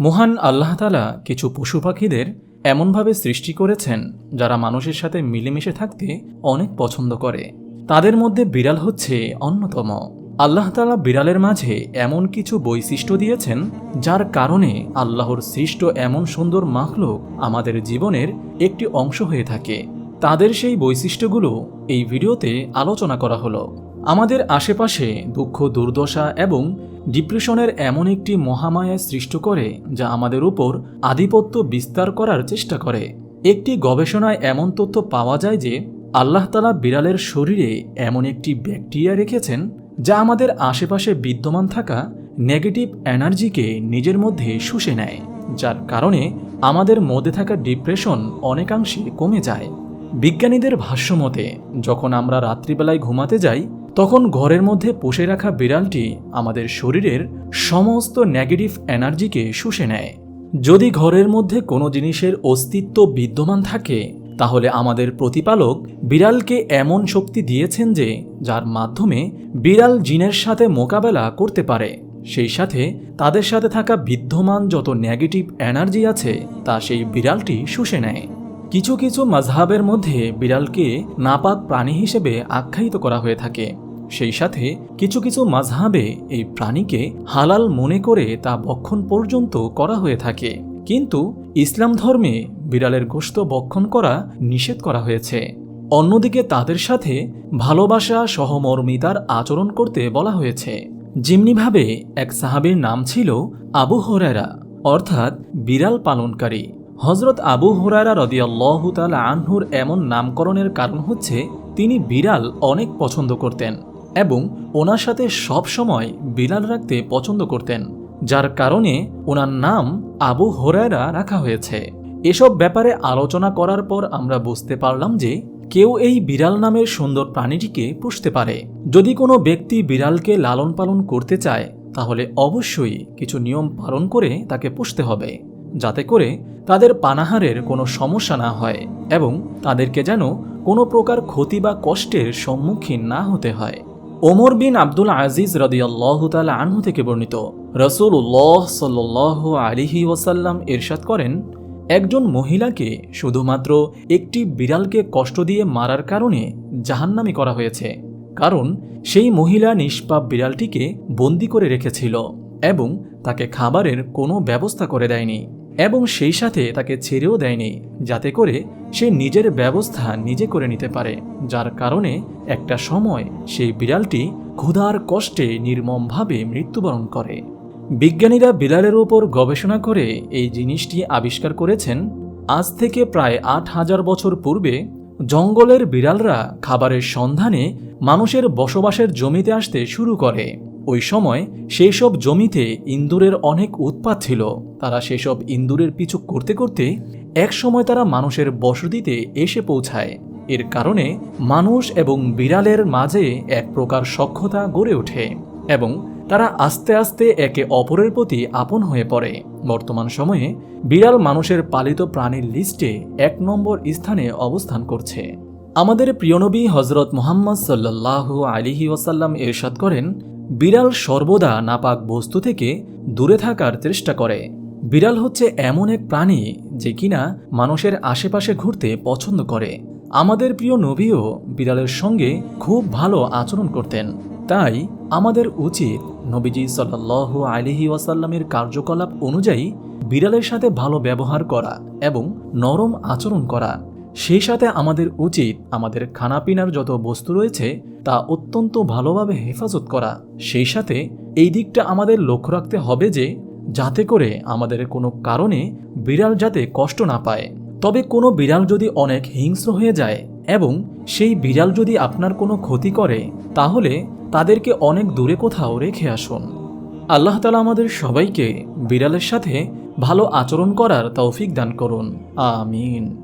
মহান আল্লাহ তালা কিছু পশু পাখিদের এমনভাবে সৃষ্টি করেছেন যারা মানুষের সাথে মিলেমিশে থাকতে অনেক পছন্দ করে। তাদের মধ্যে বিড়াল হচ্ছে অন্যতম। আল্লাহ তালা বিড়ালের মাঝে এমন কিছু বৈশিষ্ট্য দিয়েছেন যার কারণে আল্লাহর সৃষ্ট এমন সুন্দর মাখলুক আমাদের জীবনের একটি অংশ হয়ে থাকে। তাদের সেই বৈশিষ্ট্যগুলো এই ভিডিওতে আলোচনা করা হলো। আমাদের আশেপাশে দুঃখ, দুর্দশা এবং ডিপ্রেশনের এমন একটি মহামায়া সৃষ্টি করে যা আমাদের উপর আধিপত্য বিস্তার করার চেষ্টা করে। একটি গবেষণায় এমন তথ্য পাওয়া যায় যে, আল্লাহ তালা বিড়ালের শরীরে এমন একটি ব্যাকটেরিয়া রেখেছেন যা আমাদের আশেপাশে বিদ্যমান থাকা নেগেটিভ এনার্জিকে নিজের মধ্যে শুষে নেয়, যার কারণে আমাদের মধ্যে থাকা ডিপ্রেশন অনেকাংশে কমে যায়। বিজ্ঞানীদের ভাষ্যমতে যখন আমরা রাত্রিবেলায় ঘুমাতে যাই তখন ঘরের মধ্যে পুষে রাখা বিড়ালটি আমাদের শরীরের সমস্ত নেগেটিভ এনার্জিকে শুষে নেয়। যদি ঘরের মধ্যে কোনো জিনিসের অস্তিত্ব বিদ্যমান থাকে, তাহলে আমাদের প্রতিপালক বিড়ালকে এমন শক্তি দিয়েছেন যে, যার মাধ্যমে বিড়াল জিনের সাথে মোকাবেলা করতে পারে। সেই সাথে তাদের সাথে থাকা বিদ্যমান যত নেগেটিভ এনার্জি আছে, তা সেই বিড়ালটি শুষে নেয়। কিছু কিছু মাঝহাবের মধ্যে বিড়ালকে নাপাক প্রাণী হিসেবে আখ্যায়িত করা হয়ে থাকে। সেই সাথে কিছু কিছু মাঝহাবে এই প্রাণীকে হালাল মনে করে তা বক্ষণ পর্যন্ত করা হয়ে থাকে। কিন্তু ইসলাম ধর্মে বিড়ালের গোশত বক্ষণ করা নিষেধ করা হয়েছে। অন্যদিকে তাদের সাথে ভালোবাসা, সহমর্মিতার আচরণ করতে বলা হয়েছে। যেমনিভাবে এক সাহাবীর নাম ছিল আবু হরেরা অর্থাৎ বিড়াল পালনকারী। হজরত আবু হরারা রদিয়াল্লাহ তাল আনহুর এমন নামকরণের কারণ হচ্ছে, তিনি বিড়াল অনেক পছন্দ করতেন। এবং ওনার সাথে সব সময় বিড়াল রাখতে পছন্দ করতেন, যার কারণে ওনার নাম আবু হরায়রা রাখা হয়েছে। এসব ব্যাপারে আলোচনা করার পর আমরা বুঝতে পারলাম যে কেউ এই বিড়াল নামের সুন্দর প্রাণীটিকে পুষতে পারে। যদি কোনো ব্যক্তি বিড়ালকে লালন পালন করতে চায়, তাহলে অবশ্যই কিছু নিয়ম পালন করে তাকে পুষতে হবে, যাতে করে তাদের পানাহারের কোনো সমস্যা না হয় এবং তাদেরকে যেন কোনো প্রকার ক্ষতি বা কষ্টের সম্মুখীন না হতে হয়। ওমর বিন আব্দুল আজিজ রদিয়াল্লাহ তাল আনহু থেকে বর্ণিত। রসুল্লাহ সাল্লাহ আলিহি ওসাল্লাম এরশাদ করেন, একজন মহিলাকে শুধুমাত্র একটি বিড়ালকে কষ্ট দিয়ে মারার কারণে জাহান্নামি করা হয়েছে, কারণ সেই মহিলা নিষ্পাপ বিড়ালটিকে বন্দি করে রেখেছিল এবং তাকে খাবারের কোনো ব্যবস্থা করে দেয়নি। এবং সেই সাথে তাকে ছেড়েও দেয়নি, যাতে করে সে নিজের ব্যবস্থা নিজে করে নিতে পারে, যার কারণে একটা সময় সেই বিড়ালটি ক্ষুধার কষ্টে নির্মমভাবে মৃত্যুবরণ করে। বিজ্ঞানীরা বিড়ালের উপর গবেষণা করে এই জিনিসটি আবিষ্কার করেছেন, আজ থেকে প্রায় আট হাজার বছর পূর্বে জঙ্গলের বিড়ালরা খাবারের সন্ধানে মানুষের বসবাসের জমিতে আসতে শুরু করে। ওই সময় সেই সব জমিতে ইন্দুরের অনেক উৎপাত ছিল। তারা সেসব ইন্দুরের পিছু করতে করতে এক সময় তারা মানুষের বসতিতে এসে পৌঁছায়। এর কারণে মানুষ এবং বিড়ালের মাঝে এক প্রকার সক্ষতা গড়ে ওঠে এবং তারা আস্তে আস্তে একে অপরের প্রতি আপন হয়ে পড়ে। বর্তমান সময়ে বিড়াল মানুষের পালিত প্রাণীর লিস্টে এক নম্বর স্থানে অবস্থান করছে। আমাদের প্রিয়নবী হজরত মোহাম্মদ সাল্লাহ আলিহি ওসাল্লাম এরশাদ করেন বিড়াল সর্বদা নাপাক বস্তু থেকে দূরে থাকার চেষ্টা করে। বিড়াল হচ্ছে এমন এক প্রাণী যে কিনা মানুষের আশেপাশে ঘুরতে পছন্দ করে। আমাদের প্রিয় নবীও বিড়ালের সঙ্গে খুব ভালো আচরণ করতেন। তাই আমাদের উচিত নবীজি সাল্লাহ আলিহি ওয়াসাল্লামের কার্যকলাপ অনুযায়ী বিড়ালের সাথে ভালো ব্যবহার করা এবং নরম আচরণ করা। সেই সাথে আমাদের উচিত আমাদের খানাপিনার যত বস্তু রয়েছে তা অত্যন্ত ভালোভাবে হেফাজত করা। সেই সাথে এই দিকটা আমাদের লক্ষ্য রাখতে হবে যে, যাতে করে আমাদের কোনো কারণে বিড়াল যাতে কষ্ট না পায়। তবে কোনো বিড়াল যদি অনেক হিংস্র হয়ে যায় এবং সেই বিড়াল যদি আপনার কোনো ক্ষতি করে, তাহলে তাদেরকে অনেক দূরে কোথাও রেখে আসুন। আল্লাহ তালা আমাদের সবাইকে বিড়ালের সাথে ভালো আচরণ করার তৌফিক দান করুন। আমিন।